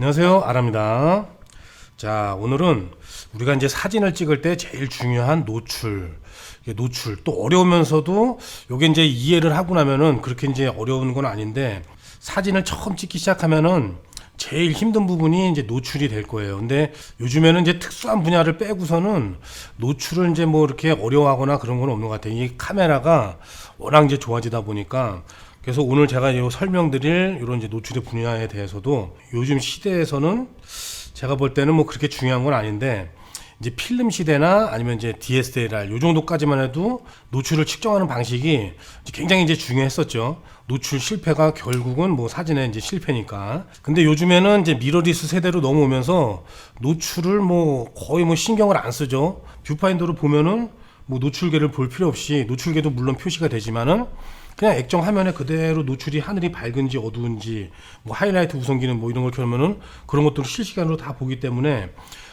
안녕하세요. 아랍니다. 자, 오늘은 우리가 이제 사진을 찍을 때 제일 중요한 노출. 노출. 또 어려우면서도 요게 이제 이해를 하고 나면은 그렇게 이제 어려운 건 아닌데 사진을 처음 찍기 시작하면은 제일 힘든 부분이 이제 노출이 될 거예요. 근데 요즘에는 이제 특수한 분야를 빼고서는 노출을 이제 뭐 이렇게 어려워하거나 그런 건 없는 것 같아요. 이 카메라가 워낙 이제 좋아지다 보니까 그래서 오늘 제가 요 설명드릴 이런 이제 노출의 분야에 대해서도 요즘 시대에서는 제가 볼 때는 뭐 그렇게 중요한 건 아닌데 이제 필름 시대나 아니면 이제 DSLR 요 정도까지만 해도 노출을 측정하는 방식이 이제 굉장히 이제 중요했었죠. 노출 실패가 결국은 뭐 사진의 이제 실패니까. 근데 요즘에는 이제 미러리스 세대로 넘어오면서 노출을 뭐 거의 뭐 신경을 안 쓰죠. 뷰파인더로 보면은 뭐 노출계를 볼 필요 없이 노출계도 물론 표시가 되지만은 그냥 액정 화면에 그대로 노출이 하늘이 밝은지 어두운지 뭐 하이라이트 우선기는 뭐 이런 걸 켜면은 그런 것들을 실시간으로 다 보기 때문에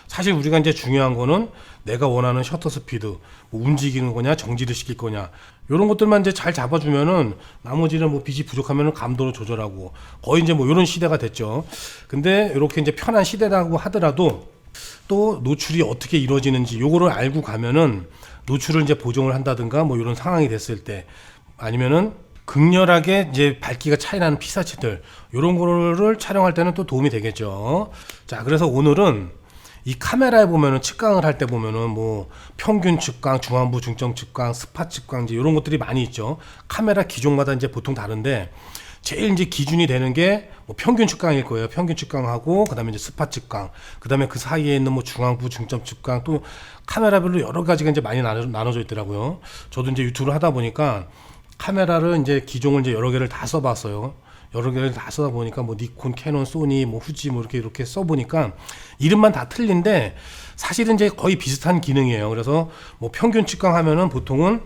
사실 우리가 이제 중요한 거는 내가 원하는 셔터 스피드, 뭐 움직이는 거냐, 정지를 시킬 거냐, 이런 것들만 이제 잘 잡아주면은 나머지는 뭐 빛이 부족하면은 감도를 조절하고 거의 이제 뭐 이런 시대가 됐죠. 근데 이렇게 이제 편한 시대라고 하더라도 또 노출이 어떻게 이루어지는지 요거를 알고 가면은 노출을 이제 보정을 한다든가 뭐 이런 상황이 됐을 때 아니면은 극렬하게 이제 밝기가 차이 나는 피사체들 이런 거를 촬영할 때는 또 도움이 되겠죠. 자, 그래서 오늘은 이 카메라에 보면은 측광을 할 때 보면은 뭐 평균 측광, 중앙부 중점 측광, 스팟 측광 이제 이런 것들이 많이 있죠. 카메라 기종마다 이제 보통 다른데 제일 이제 기준이 되는 게 뭐 평균 측광일 거예요. 평균 측광하고 그다음에 이제 스팟 측광, 그다음에 그 사이에 있는 뭐 중앙부 중점 측광 또 카메라별로 여러 가지가 이제 많이 나눠, 나눠져 있더라고요. 저도 이제 유튜브를 하다 보니까 카메라를 이제 기종을 이제 여러 개를 다 써봤어요. 여러 개를 다 써다 보니까 뭐 니콘, 캐논, 소니, 뭐 후지 뭐 이렇게 이렇게 써보니까 이름만 다 틀린데 사실은 이제 거의 비슷한 기능이에요. 그래서 뭐 평균 측광 하면은 보통은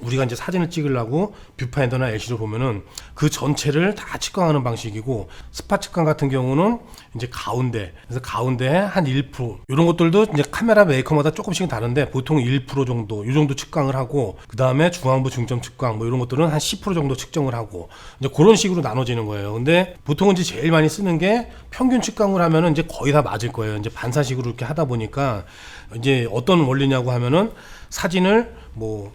우리가 이제 사진을 찍으려고 뷰파인더나 LC로 보면은 그 전체를 다 측광하는 방식이고 스팟 측광 같은 경우는 이제 가운데 그래서 가운데 한 1% 이런 것들도 이제 카메라 메이커마다 조금씩 다른데 보통 1% 정도 이 정도 측광을 하고 그 다음에 중앙부 중점 측광 뭐 이런 것들은 한 10% 정도 측정을 하고 이제 그런 식으로 나눠지는 거예요. 근데 보통은 이제 제일 많이 쓰는 게 평균 측광을 하면은 이제 거의 다 맞을 거예요. 이제 반사식으로 이렇게 하다 보니까 이제 어떤 원리냐고 하면은 사진을 뭐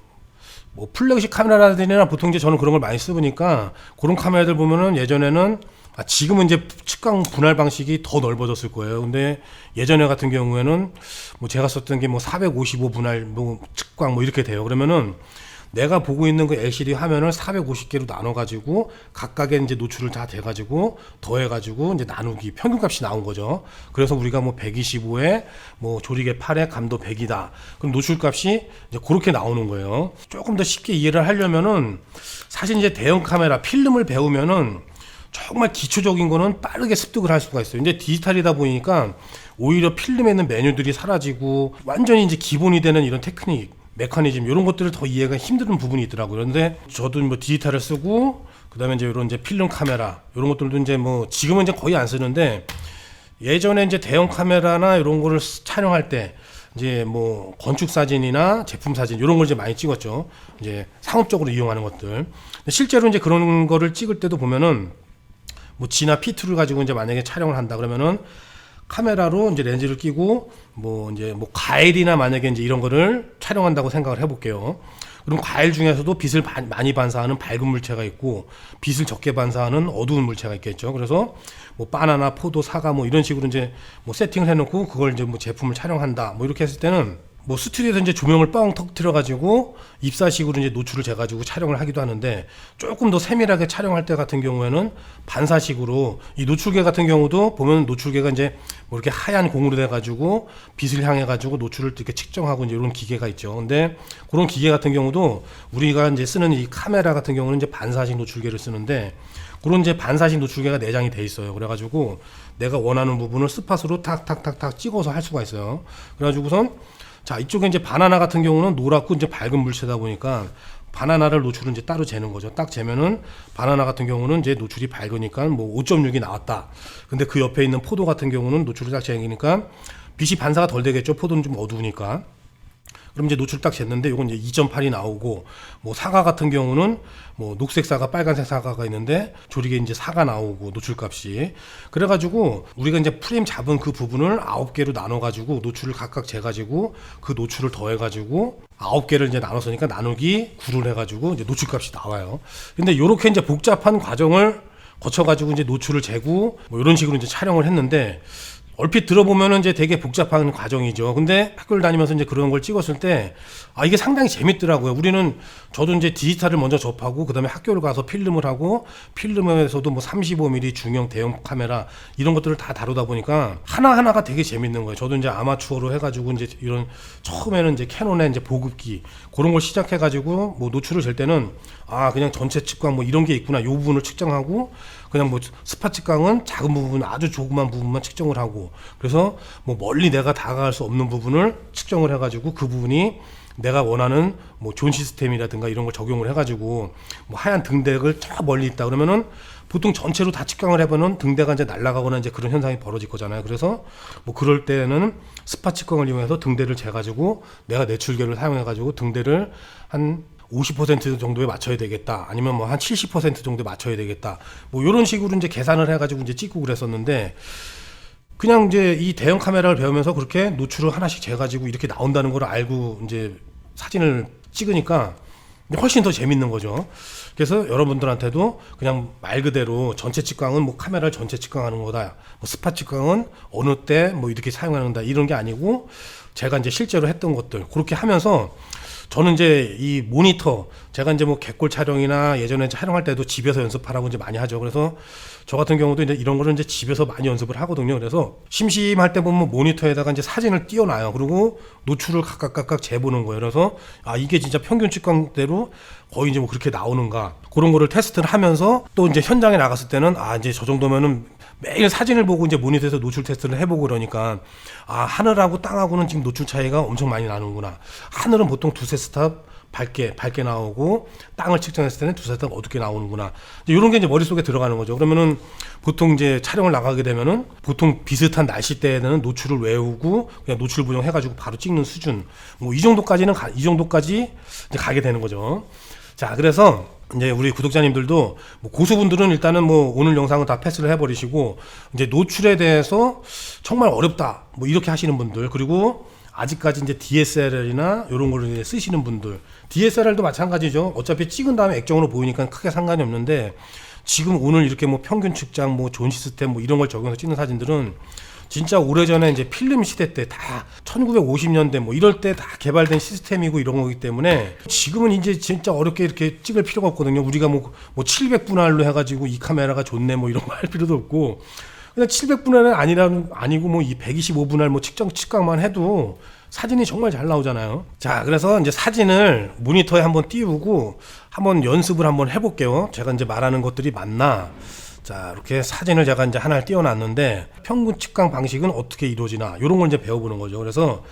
뭐 플래그십 카메라들이나 보통 이제 저는 그런 걸 많이 쓰니까 그런 카메라들 보면은 예전에는 아, 지금은 이제 측광 분할 방식이 더 넓어졌을 거예요. 근데 예전에 같은 경우에는 뭐 제가 썼던 게 뭐 455 분할 뭐 측광 뭐 이렇게 돼요. 그러면은 내가 보고 있는 그 LCD 화면을 450개로 나눠가지고 각각의 이제 노출을 다 돼가지고 더해가지고 이제 나누기 평균값이 나온 거죠. 그래서 우리가 뭐 125에 뭐 조리개 8에 감도 100이다. 그럼 노출값이 이제 그렇게 나오는 거예요. 조금 더 쉽게 이해를 하려면은 사실 이제 대형 카메라 필름을 배우면은 정말 기초적인 거는 빠르게 습득을 할 수가 있어요. 이제 디지털이다 보니까 오히려 필름에 있는 메뉴들이 사라지고 완전히 이제 기본이 되는 이런 테크닉 메커니즘 이런 것들을 더 이해가 힘든 부분이 있더라고요. 그런데 저도 뭐 디지털을 쓰고 그다음에 이제 이런 이제 필름 카메라 이런 것들도 이제 뭐 지금은 이제 거의 안 쓰는데 예전에 이제 대형 카메라나 이런 거를 스- 촬영할 때 이제 뭐 건축 사진이나 제품 사진 이런 걸 이제 많이 찍었죠. 이제 상업적으로 이용하는 것들. 실제로 이제 그런 거를 찍을 때도 보면은 뭐 G나 P2를 가지고 이제 만약에 촬영을 한다 그러면은 카메라로 이제 렌즈를 끼고 뭐 이제 뭐 과일이나 만약에 이제 이런 거를 촬영한다고 생각을 해볼게요. 그럼 과일 중에서도 빛을 바- 많이 반사하는 밝은 물체가 있고 빛을 적게 반사하는 어두운 물체가 있겠죠. 그래서 뭐 바나나, 포도, 사과 뭐 이런 식으로 이제 뭐 세팅을 해놓고 그걸 이제 뭐 제품을 촬영한다. 뭐 이렇게 했을 때는 뭐 스튜디오에서 이제 조명을 뻥 터뜨려 가지고 입사식으로 이제 노출을 재 가지고 촬영을 하기도 하는데 조금 더 세밀하게 촬영할 때 같은 경우에는 반사식으로 이 노출계 같은 경우도 보면 노출계가 이제 뭐 이렇게 하얀 공으로 돼 가지고 빛을 향해 가지고 노출을 이렇게 측정하고 이제 이런 기계가 있죠. 근데 그런 기계 같은 경우도 우리가 이제 쓰는 이 카메라 같은 경우는 이제 반사식 노출계를 쓰는데 그런 이제 반사식 노출계가 내장이 돼 있어요. 그래가지고 내가 원하는 부분을 스팟으로 탁탁탁탁 찍어서 할 수가 있어요. 그래가지고선 자 이쪽에 이제 바나나 같은 경우는 노랗고 이제 밝은 물체다 보니까 바나나를 노출은 이제 따로 재는 거죠. 딱 재면은 바나나 같은 경우는 이제 노출이 밝으니까 뭐 5.6이 나왔다. 근데 그 옆에 있는 포도 같은 경우는 노출이 딱 재니까 빛이 반사가 덜 되겠죠. 포도는 좀 어두우니까. 그럼 이제 노출 딱 쟀는데 요건 이제 2.8이 나오고 뭐 사과 같은 경우는 뭐 녹색 사과, 빨간색 사과가 있는데 조리개 이제 사가 나오고 노출값이 그래가지고 우리가 이제 프레임 잡은 그 부분을 아홉 개로 나눠가지고 노출을 각각 재가지고 그 노출을 더해가지고 아홉 개를 이제 나눠서니까 나누기 9를 해가지고 이제 노출값이 나와요. 근데 요렇게 이제 복잡한 과정을 거쳐가지고 이제 노출을 재고 뭐 이런 식으로 이제 촬영을 했는데 얼핏 들어보면은 이제 되게 복잡한 과정이죠. 근데 학교를 다니면서 이제 그런 걸 찍었을 때, 아, 이게 상당히 재밌더라고요. 우리는, 저도 이제 디지털을 먼저 접하고, 그 다음에 학교를 가서 필름을 하고, 필름에서도 뭐 35mm 중형 대형 카메라, 이런 것들을 다 다루다 보니까, 하나하나가 되게 재밌는 거예요. 저도 이제 아마추어로 해가지고, 이제 이런, 처음에는 이제 캐논의 이제 보급기, 그런 걸 시작해가지고, 뭐 노출을 잴 때는, 아, 그냥 전체 측광 뭐 이런 게 있구나. 요 부분을 측정하고, 그냥 뭐 스파 측광은 작은 부분 아주 조그만 부분만 측정을 하고 그래서 뭐 멀리 내가 다가갈 수 없는 부분을 측정을 해가지고 그 부분이 내가 원하는 뭐 존 시스템이라든가 이런 걸 적용을 해가지고 뭐 하얀 등대를 저 멀리 있다 그러면은 보통 전체로 다 측정을 해보면 등대가 이제 날아가거나 이제 그런 현상이 벌어질 거잖아요. 그래서 뭐 그럴 때는 스파 측광을 이용해서 등대를 재가지고 내가 내출계를 사용해가지고 등대를 한 50% 정도에 맞춰야 되겠다. 아니면 뭐 한 70% 정도에 맞춰야 되겠다. 뭐 이런 식으로 이제 계산을 해가지고 이제 찍고 그랬었는데 그냥 이제 이 대형 카메라를 배우면서 그렇게 노출을 하나씩 재가지고 이렇게 나온다는 걸 알고 이제 사진을 찍으니까 훨씬 더 재밌는 거죠. 그래서 여러분들한테도 그냥 말 그대로 전체 측광은 뭐 카메라를 전체 측광하는 거다. 뭐 스팟 측광은 어느 때 뭐 이렇게 사용하는 거다. 이런 게 아니고 제가 이제 실제로 했던 것들 그렇게 하면서 저는 이제 이 모니터 제가 이제 뭐 객골 촬영이나 예전에 촬영할 때도 집에서 연습하라고 이제 많이 하죠. 그래서 저 같은 경우도 이제 이런 거를 이제 집에서 많이 연습을 하거든요. 그래서 심심할 때 보면 모니터에다가 이제 사진을 띄워놔요. 그리고 노출을 각각 각각 재보는 거예요. 그래서 아 이게 진짜 평균 측광대로 거의 이제 뭐 그렇게 나오는가 그런 거를 테스트를 하면서 또 이제 현장에 나갔을 때는 아 이제 저 정도면은 매일 사진을 보고 이제 모니터에서 노출 테스트를 해보고 그러니까 아 하늘하고 땅하고는 지금 노출 차이가 엄청 많이 나는구나. 하늘은 보통 두세 스탑 밝게 밝게 나오고 땅을 측정했을 때는 두세 스탑 어둡게 나오는구나. 이제 이런 게 이제 머릿속에 들어가는 거죠. 그러면은 보통 이제 촬영을 나가게 되면은 보통 비슷한 날씨 때에는 노출을 외우고 그냥 노출 부정 해가지고 바로 찍는 수준. 뭐 이 정도까지는 가, 이 정도까지 이제 가게 되는 거죠. 자 그래서 이제 우리 구독자님들도 뭐 고수분들은 일단은 뭐 오늘 영상은 다 패스를 해버리시고 이제 노출에 대해서 정말 어렵다 뭐 이렇게 하시는 분들 그리고 아직까지 이제 DSLR이나 이런 거를 이제 쓰시는 분들 DSLR도 마찬가지죠. 어차피 찍은 다음에 액정으로 보이니까 크게 상관이 없는데 지금 오늘 이렇게 뭐 평균 측정 뭐 존 시스템 뭐 이런 걸 적용해서 찍는 사진들은 진짜 오래전에 이제 필름 시대 때 다 1950년대 뭐 이럴 때 다 개발된 시스템이고 이런 거기 때문에 지금은 이제 진짜 어렵게 이렇게 찍을 필요가 없거든요. 우리가 뭐, 뭐 700분할로 해가지고 이 카메라가 좋네 뭐 이런 거 할 필요도 없고 그냥 700분할은 아니라 아니고 뭐 이 125분할 뭐 측정 측각만 해도 사진이 정말 잘 나오잖아요. 자, 그래서 이제 사진을 모니터에 한번 띄우고 한번 연습을 한번 해볼게요. 제가 이제 말하는 것들이 맞나? 자, 이렇게 사진을 제가 이제 하나를 띄워놨는데 평균 측광 방식은 어떻게 이루어지나 이런 걸 이제 배워보는 거죠. 그래서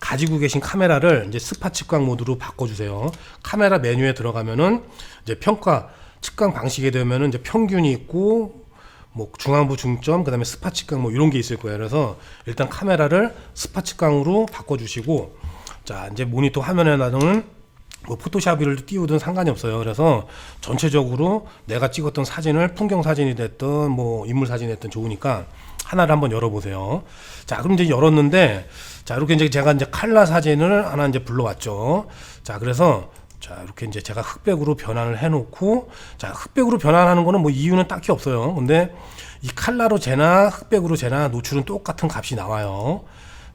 가지고 계신 카메라를 이제 스파 측광 모드로 바꿔주세요. 카메라 메뉴에 들어가면은 이제 평가 측광 방식에 되면은 이제 평균이 있고 뭐 중앙부 중점 그다음에 스파 측광 뭐 이런 게 있을 거예요. 그래서 일단 카메라를 스파 측광으로 바꿔주시고 자 이제 모니터 화면에 나오는 뭐 포토샵을 띄우든 상관이 없어요. 그래서 전체적으로 내가 찍었던 사진을 풍경 사진이 됐든 뭐 인물 사진이 됐든 좋으니까 하나를 한번 열어보세요. 자, 그럼 이제 열었는데 자 이렇게 이제 제가 이제 칼라 사진을 하나 이제 불러왔죠. 자, 그래서 자 이렇게 이제 제가 흑백으로 변환을 해놓고 자 흑백으로 변환하는 거는 뭐 이유는 딱히 없어요. 근데 이 칼라로 재나 흑백으로 재나 노출은 똑같은 값이 나와요.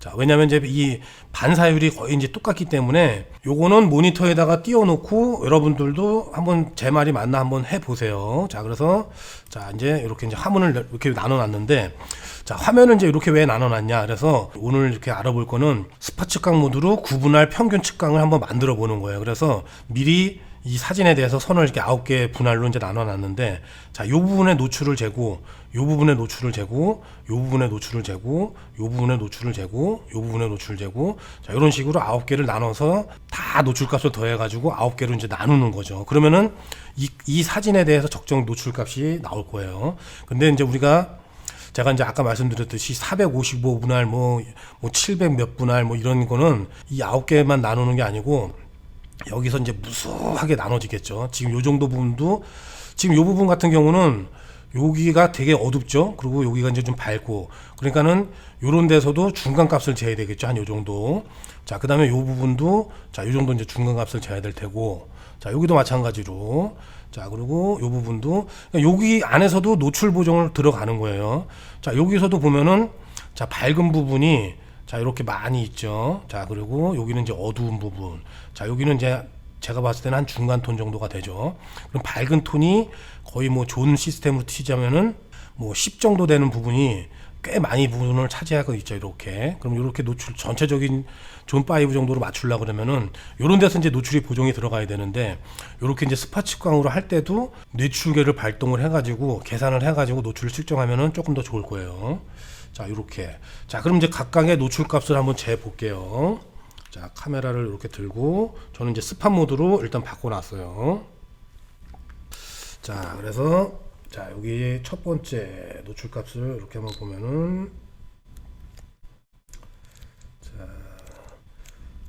자, 왜냐면 이제 이 반사율이 거의 이제 똑같기 때문에 요거는 모니터에다가 띄워놓고 여러분들도 한번 제 말이 맞나 한번 해보세요. 자, 그래서 자, 이제 이렇게 이제 화면을 이렇게 나눠놨는데 자, 화면을 이제 이렇게 왜 나눠놨냐. 그래서 오늘 이렇게 알아볼 거는 스파 측광 모드로 구분할 평균 측광을 한번 만들어 보는 거예요. 그래서 미리 이 사진에 대해서 선을 이렇게 아홉 개 분할로 이제 나눠놨는데 자, 요 부분의 노출을 재고, 요 부분의 노출을 재고, 요 부분의 노출을 재고, 요 부분의 노출을 재고, 요 부분의 노출을 재고, 자, 이런 식으로 아홉 개를 나눠서 다 노출값을 더해가지고 아홉 개로 이제 나누는 거죠. 그러면은 이, 이 사진에 대해서 적정 노출값이 나올 거예요. 근데 이제 우리가 제가 이제 아까 말씀드렸듯이 455 분할 뭐, 뭐700 몇 분할 뭐 이런 거는 이 아홉 개만 나누는 게 아니고 여기서 이제 무수하게 나눠지겠죠. 지금 요 정도 부분도 지금 요 부분 같은 경우는 여기가 되게 어둡죠. 그리고 여기가 이제 좀 밝고 그러니까는 요런 데서도 중간 값을 재야 되겠죠. 한 요 정도. 자, 그다음에 요 부분도 자, 요 정도 이제 중간 값을 재야 될 테고. 자, 여기도 마찬가지로 자, 그리고 요 부분도 그러니까 여기 안에서도 노출 보정을 들어가는 거예요. 자, 여기서도 보면은 자, 밝은 부분이 자, 이렇게 많이 있죠. 자, 그리고 여기는 이제 어두운 부분. 자, 여기는 이제 제가 봤을 때는 한 중간 톤 정도가 되죠. 그럼 밝은 톤이 거의 뭐 좋은 시스템으로 치자면은 뭐 10 정도 되는 부분이 꽤 많이 부분을 차지하고 있죠. 이렇게. 그럼 이렇게 노출 전체적인 존 5 정도로 맞추려 그러면은 요런 데서 이제 노출이 보정이 들어가야 되는데 요렇게 이제 스파 측광으로 할 때도 뇌출계를 발동을 해 가지고 계산을 해 가지고 노출을 측정하면은 조금 더 좋을 거예요. 자, 요렇게. 자, 그럼 이제 각각의 노출 값을 한번 재 볼게요. 자, 카메라를 이렇게 들고 저는 이제 스팟 모드로 일단 바꿔 놨어요. 자, 그래서 자, 여기 첫 번째 노출 값을 이렇게 한번 보면은 자,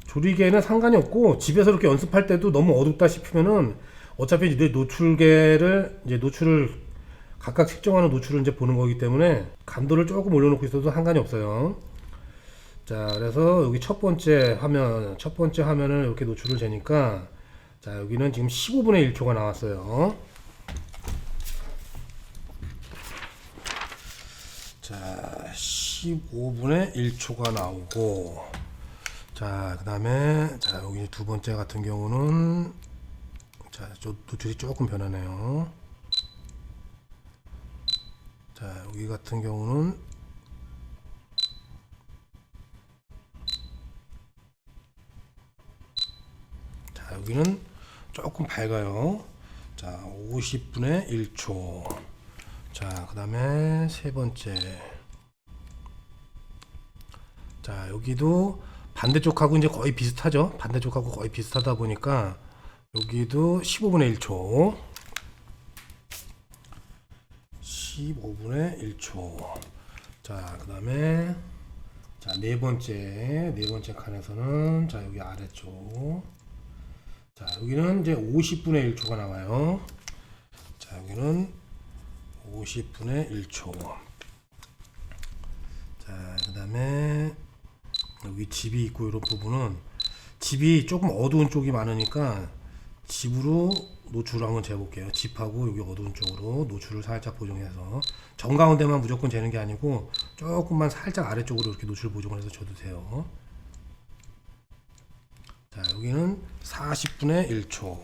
조리개는 상관이 없고 집에서 이렇게 연습할 때도 너무 어둡다 싶으면은 어차피 이제 노출계를 이제 노출을 각각 측정하는 노출을 이제 보는 거기 때문에 감도를 조금 올려놓고 있어도 상관이 없어요. 자, 그래서 여기 첫 번째 화면, 첫 번째 화면을 이렇게 노출을 재니까 자, 여기는 지금 15분의 1초가 나왔어요. 자, 15분의 1초가 나오고 자, 그 다음에 자, 여기 두 번째 같은 경우는 자, 저 노출이 조금 변하네요. 자, 여기 같은 경우는 자, 여기는 조금 밝아요. 자, 50분의 1초. 자, 그 다음에 세 번째. 자, 여기도 반대쪽하고 이제 거의 비슷하죠. 반대쪽하고 거의 비슷하다 보니까 여기도 15분의 1초. 15분의 1초. 자, 그 다음에 자, 네 번째, 네 번째 칸에서는 자, 여기 아래쪽. 자, 여기는 이제 50분의 1초가 나와요. 자, 여기는 50분의 1초. 자, 그 다음에 여기 집이 있고 이런 부분은 집이 조금 어두운 쪽이 많으니까 집으로 노출을 한번 재볼게요. 집하고 여기 어두운 쪽으로 노출을 살짝 보정해서 정 가운데만 무조건 재는 게 아니고 조금만 살짝 아래쪽으로 이렇게 노출 보정을 해서 줘도 돼요. 자, 여기는 40분의 1초.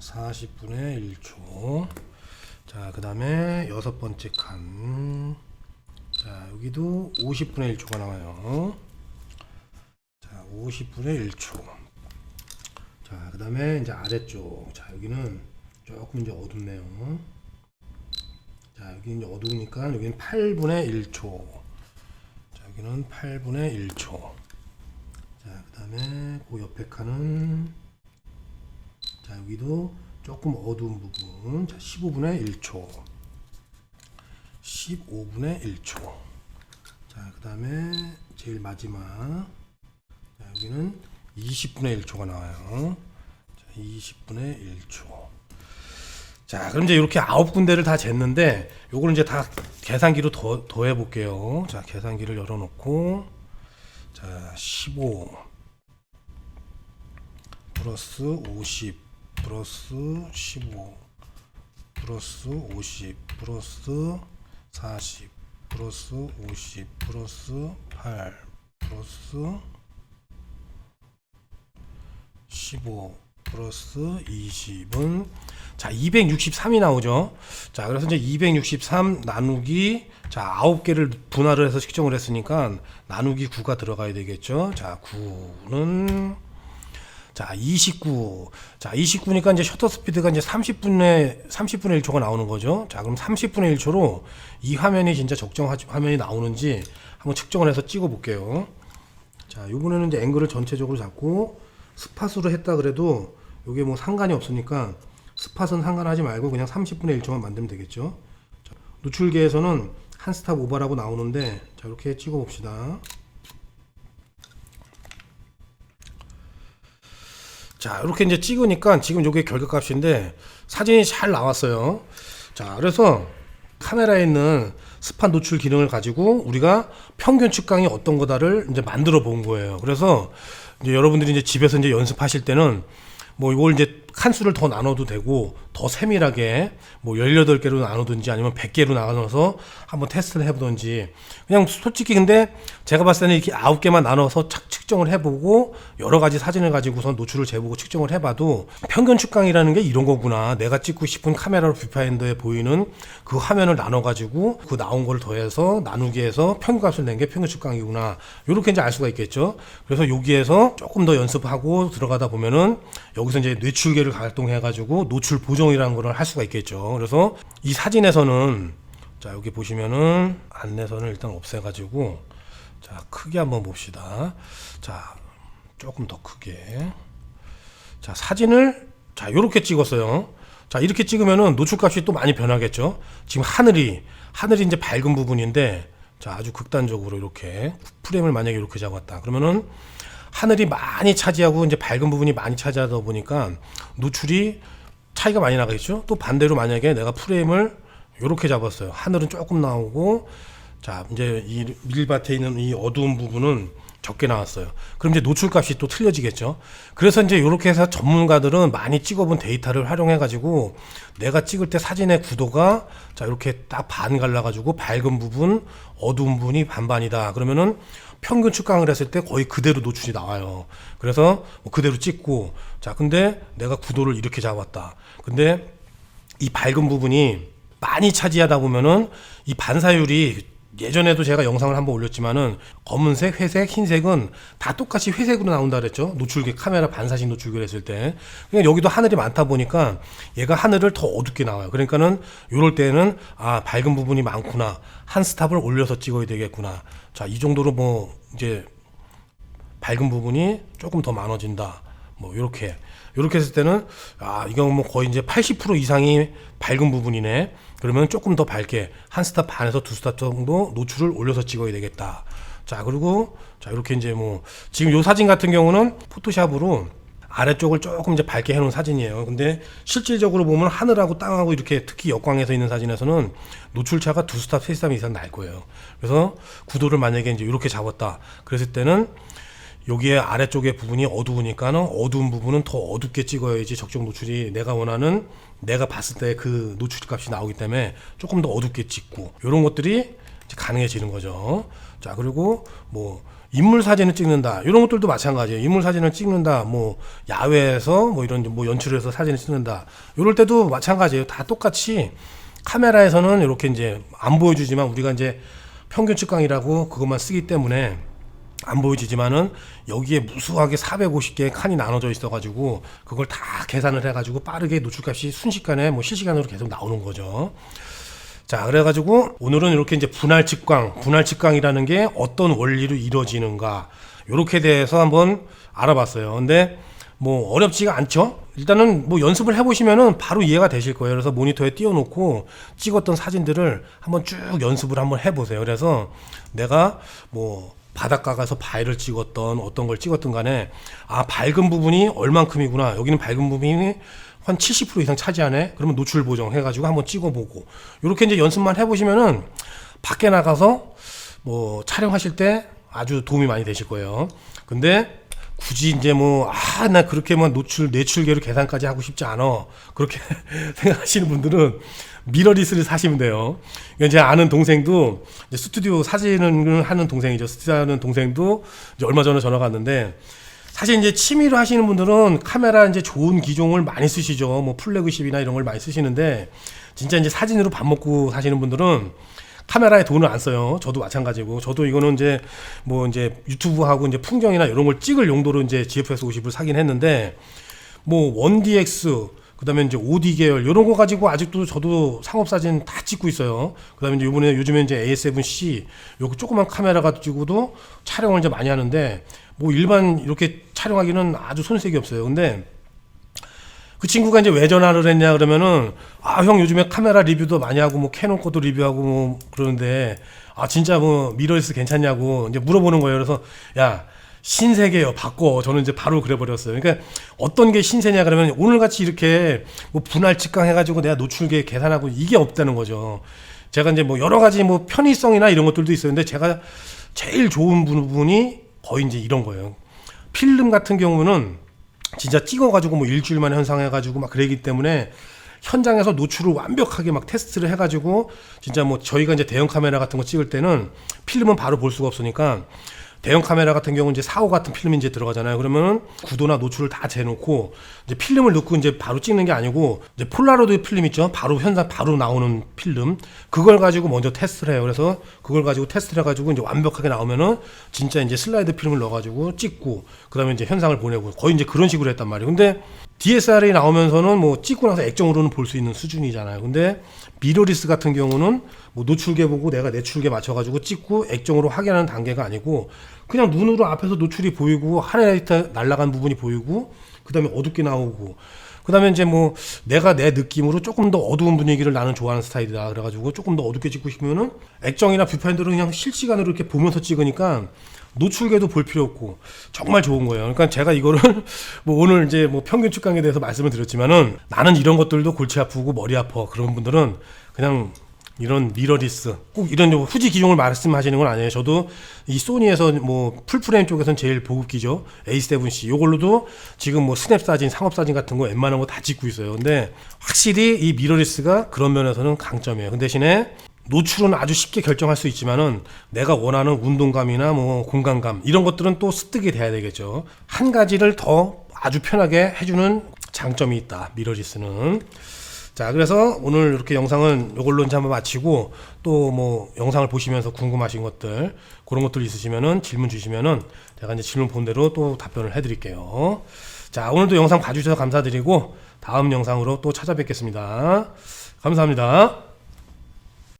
40분의 1초. 자, 그 다음에 여섯 번째 칸. 자, 여기도 50분의 1초가 나와요. 자, 50분의 1초. 자, 그 다음에 이제 아래쪽. 자, 여기는 조금 이제 어둡네요. 자, 여기 이제 어두우니까 여기는 8분의 1초. 자, 여기는 8분의 1초. 자, 그 다음에 그 옆에 칸은 자, 여기도 조금 어두운 부분. 자, 15분의 1초. 15분의 1초. 자, 그 다음에 제일 마지막. 자, 여기는 20분의 1초가 나와요. 자, 20분의 1초. 자, 그럼 이제 이렇게 아홉 군데를 다 쟀는데, 요거는 이제 다 계산기로 더, 더해 볼게요. 자, 계산기를 열어 놓고, 자, 15 플러스 50 플러스 15 플러스 50 플러스 40 플러스 50 플러스 8 플러스 15 플러스 20은 자 263이 나오죠. 자 그래서 이제 263 나누기 자 9개를 분할을 해서 측정을 했으니까 나누기 9가 들어가야 되겠죠. 자 9는 자, 29. 자, 29니까 이제 셔터 스피드가 이제 30분에 30분의 1초가 나오는 거죠. 자, 그럼 30분의 1초로 이 화면이 진짜 적정 화- 화면이 나오는지 한번 측정을 해서 찍어 볼게요. 자, 요번에는 이제 앵글을 전체적으로 잡고 스팟으로 했다 그래도 요게 뭐 상관이 없으니까 스팟은 상관하지 말고 그냥 30분의 1초만 만들면 되겠죠. 자, 노출계에서는 한 스탑 오버라고 나오는데 자 이렇게 찍어 봅시다. 자 이렇게 이제 찍으니까 지금 이게 결과값인데 사진이 잘 나왔어요. 자 그래서 카메라에 있는 스판 노출 기능을 가지고 우리가 평균 측강이 어떤 거다를 이제 만들어 본 거예요. 그래서 이제 여러분들이 이제 집에서 이제 연습하실 때는 뭐 이걸 이제 칸수를 더 나눠도 되고 더 세밀하게 뭐 18개로 나누든지 아니면 100개로 나눠서 한번 테스트를 해보든지. 그냥 솔직히 근데 제가 봤을 때는 이렇게 9개만 나눠서 착 측정을 해보고 여러 가지 사진을 가지고서 노출을 재보고 측정을 해봐도 평균 측강이라는 게 이런 거구나 내가 찍고 싶은 카메라로 뷰파인더에 보이는 그 화면을 나눠가지고 그 나온 걸 더해서 나누기 해서 평균값을 낸 게 평균 측강이구나 이렇게 이제 알 수가 있겠죠 그래서 여기에서 조금 더 연습하고 들어가다 보면은 여기서 이제 뇌출계를 활동해가지고 노출 보정이라는 걸 할 수가 있겠죠. 그래서 이 사진에서는 자 여기 보시면은 안내선을 일단 없애가지고 자 크게 한번 봅시다. 자 조금 더 크게 자 사진을 자 이렇게 찍었어요. 자 이렇게 찍으면은 노출값이 또 많이 변하겠죠. 지금 하늘이 하늘이 이제 밝은 부분인데 자 아주 극단적으로 이렇게 프레임을 만약에 이렇게 잡았다. 그러면은 하늘이 많이 차지하고 이제 밝은 부분이 많이 차지하다 보니까 노출이 차이가 많이 나겠죠. 또 반대로 만약에 내가 프레임을 이렇게 잡았어요. 하늘은 조금 나오고 자 이제 이 밀밭에 있는 이 어두운 부분은 적게 나왔어요. 그럼 이제 노출값이 또 틀려지겠죠. 그래서 이제 이렇게 해서 전문가들은 많이 찍어본 데이터를 활용해 가지고 내가 찍을 때 사진의 구도가 자 이렇게 딱 반 갈라 가지고 밝은 부분, 어두운 부분이 반반이다. 그러면은 평균 측강을 했을 때 거의 그대로 노출이 나와요. 그래서 뭐 그대로 찍고 자 근데 내가 구도를 이렇게 잡았다. 근데 이 밝은 부분이 많이 차지하다 보면은 이 반사율이 예전에도 제가 영상을 한번 올렸지만은 검은색, 회색, 흰색은 다 똑같이 회색으로 나온다 그랬죠. 노출계 카메라 반사신 노출계를 했을 때. 그냥 여기도 하늘이 많다 보니까 얘가 하늘을 더 어둡게 나와요. 그러니까는 요럴 때는 아, 밝은 부분이 많구나. 한 스탑을 올려서 찍어야 되겠구나. 자, 이 정도로 뭐 이제 밝은 부분이 조금 더 많아진다. 뭐 이렇게 이렇게 했을 때는 아 이건 뭐 거의 이제 80% 이상이 밝은 부분이네. 그러면 조금 더 밝게 한 스탑 반에서 두 스탑 정도 노출을 올려서 찍어야 되겠다. 자 그리고 자 이렇게 이제 뭐 지금 요 사진 같은 경우는 포토샵으로 아래쪽을 조금 이제 밝게 해놓은 사진이에요. 근데 실질적으로 보면 하늘하고 땅하고 이렇게 특히 역광에서 있는 사진에서는 노출차가 두 스탑, 세 스탑 이상 날 거예요. 그래서 구도를 만약에 이제 이렇게 잡았다. 그랬을 때는 여기에 아래쪽에 부분이 어두우니까는 어두운 부분은 더 어둡게 찍어야지 적정 노출이 내가 원하는 내가 봤을 때 그 노출 값이 나오기 때문에 조금 더 어둡게 찍고 이런 것들이 가능해지는 거죠. 자 그리고 뭐 인물 사진을 찍는다 이런 것들도 마찬가지예요. 인물 사진을 찍는다 뭐 야외에서 뭐 이런 뭐 연출해서 사진을 찍는다 이럴 때도 마찬가지예요. 다 똑같이 카메라에서는 이렇게 이제 안 보여주지만 우리가 이제 평균 측강이라고 그것만 쓰기 때문에 안 보여지지만은 여기에 무수하게 450개의 칸이 나눠져 있어가지고 그걸 다 계산을 해가지고 빠르게 노출값이 순식간에 뭐 실시간으로 계속 나오는 거죠. 자, 그래가지고 오늘은 이렇게 이제 분할 측광, 분할 측광이라는 게 어떤 원리로 이루어지는가, 요렇게 대해서 한번 알아봤어요. 근데 뭐 어렵지가 않죠? 일단은 뭐 연습을 해보시면은 바로 이해가 되실 거예요. 그래서 모니터에 띄워놓고 찍었던 사진들을 한번 쭉 연습을 한번 해보세요. 그래서 내가 뭐 바닷가 가서 바위를 찍었던 어떤 걸 찍었던 간에 아 밝은 부분이 얼만큼이구나. 여기는 밝은 부분이 한 70% 이상 차지하네. 그러면 노출 보정 해가지고 한번 찍어보고. 이렇게 이제 연습만 해보시면은 밖에 나가서 뭐 촬영하실 때 아주 도움이 많이 되실 거예요. 근데 굳이 이제 뭐 아 나 그렇게 뭐 노출 내출계로 계산까지 하고 싶지 않아 그렇게 생각하시는 분들은 미러리스를 사시면 돼요. 그러니까 제 아는 동생도 이제 스튜디오 사진을 하는 동생이죠. 스튜디오 하는 동생도 이제 얼마 전에 전화가 왔는데 사실 이제 취미로 하시는 분들은 카메라 이제 좋은 기종을 많이 쓰시죠. 뭐 플래그십이나 이런 걸 많이 쓰시는데 진짜 이제 사진으로 밥 먹고 사시는 분들은 카메라에 돈을 안 써요. 저도 마찬가지고. 저도 이거는 이제 뭐 이제 유튜브하고 이제 풍경이나 이런 걸 찍을 용도로 이제 GFX 50을 사긴 했는데 뭐 1DX 그다음에 이제 OD 계열 이런 거 가지고 아직도 저도 상업 사진 다 찍고 있어요. 그다음에 이제 이번에 요즘에 이제 A7C 요거 조그만 카메라 가지고도 촬영을 이제 많이 하는데 뭐 일반 이렇게 촬영하기는 아주 손색이 없어요. 근데 그 친구가 이제 왜 전화를 했냐 그러면은 아 형 요즘에 카메라 리뷰도 많이 하고 뭐 캐논 것도 리뷰하고 뭐 그러는데 아 진짜 뭐 미러리스 괜찮냐고 이제 물어보는 거예요. 그래서 야 신세계요 바꿔 저는 이제 바로 그래 버렸어요. 그러니까 어떤 게 신세냐 그러면 오늘 같이 이렇게 뭐 분할 직강 해가지고 내가 노출계 계산하고 이게 없다는 거죠. 제가 이제 뭐 여러 가지 뭐 편의성이나 이런 것들도 있었는데 제가 제일 좋은 부분이 거의 이제 이런 거예요. 필름 같은 경우는 진짜 찍어가지고 뭐 일주일 만에 현상해가지고 막 그러기 때문에 현장에서 노출을 완벽하게 막 테스트를 해가지고 진짜 뭐 저희가 이제 대형 카메라 같은 거 찍을 때는 필름은 바로 볼 수가 없으니까 대형 카메라 같은 경우는 이제 4호 같은 필름이 이제 들어가잖아요. 그러면은 구도나 노출을 다 재놓고 이제 필름을 넣고 이제 바로 찍는 게 아니고 이제 폴라로이드 필름 있죠. 바로 현상 바로 나오는 필름 그걸 가지고 먼저 테스트를 해요. 그래서 그걸 가지고 테스트를 해가지고 이제 완벽하게 나오면은 진짜 이제 슬라이드 필름을 넣어가지고 찍고 그다음에 이제 현상을 보내고 거의 이제 그런 식으로 했단 말이에요. 근데 DSLR이 나오면서는 뭐 찍고 나서 액정으로는 볼 수 있는 수준이잖아요. 근데 미러리스 같은 경우는 뭐 노출계 보고 내가 내출계 맞춰가지고 찍고 액정으로 확인하는 단계가 아니고 그냥 눈으로 앞에서 노출이 보이고 하이라이트 날아간 부분이 보이고 그 다음에 어둡게 나오고 그 다음에 이제 뭐 내가 내 느낌으로 조금 더 어두운 분위기를 나는 좋아하는 스타일이다 그래가지고 조금 더 어둡게 찍고 싶으면은 액정이나 뷰파인더로 그냥 실시간으로 이렇게 보면서 찍으니까 노출계도 볼 필요 없고 정말 좋은 거예요. 그러니까 제가 이거를 뭐 오늘 이제 뭐 평균 축강에 대해서 말씀을 드렸지만은 나는 이런 것들도 골치 아프고 머리 아파 그런 분들은 그냥 이런 미러리스 꼭 이런 후지 기종을 말씀하시는 건 아니에요. 저도 이 소니에서 뭐 풀프레임 쪽에서는 제일 보급기죠. A7C 요걸로도 지금 뭐 스냅 사진, 상업 사진 같은 거 웬만한 거 다 찍고 있어요. 근데 확실히 이 미러리스가 그런 면에서는 강점이에요. 그 대신에 노출은 아주 쉽게 결정할 수 있지만은 내가 원하는 운동감이나 뭐 공간감 이런 것들은 또 습득이 돼야 되겠죠. 한 가지를 더 아주 편하게 해주는 장점이 있다. 미러리스는. 자, 그래서 오늘 이렇게 영상은 이걸로 이제 한번 마치고 또 뭐 영상을 보시면서 궁금하신 것들 그런 것들 있으시면은 질문 주시면은 제가 이제 질문 본 대로 또 답변을 해드릴게요. 자, 오늘도 영상 봐주셔서 감사드리고 다음 영상으로 또 찾아뵙겠습니다. 감사합니다.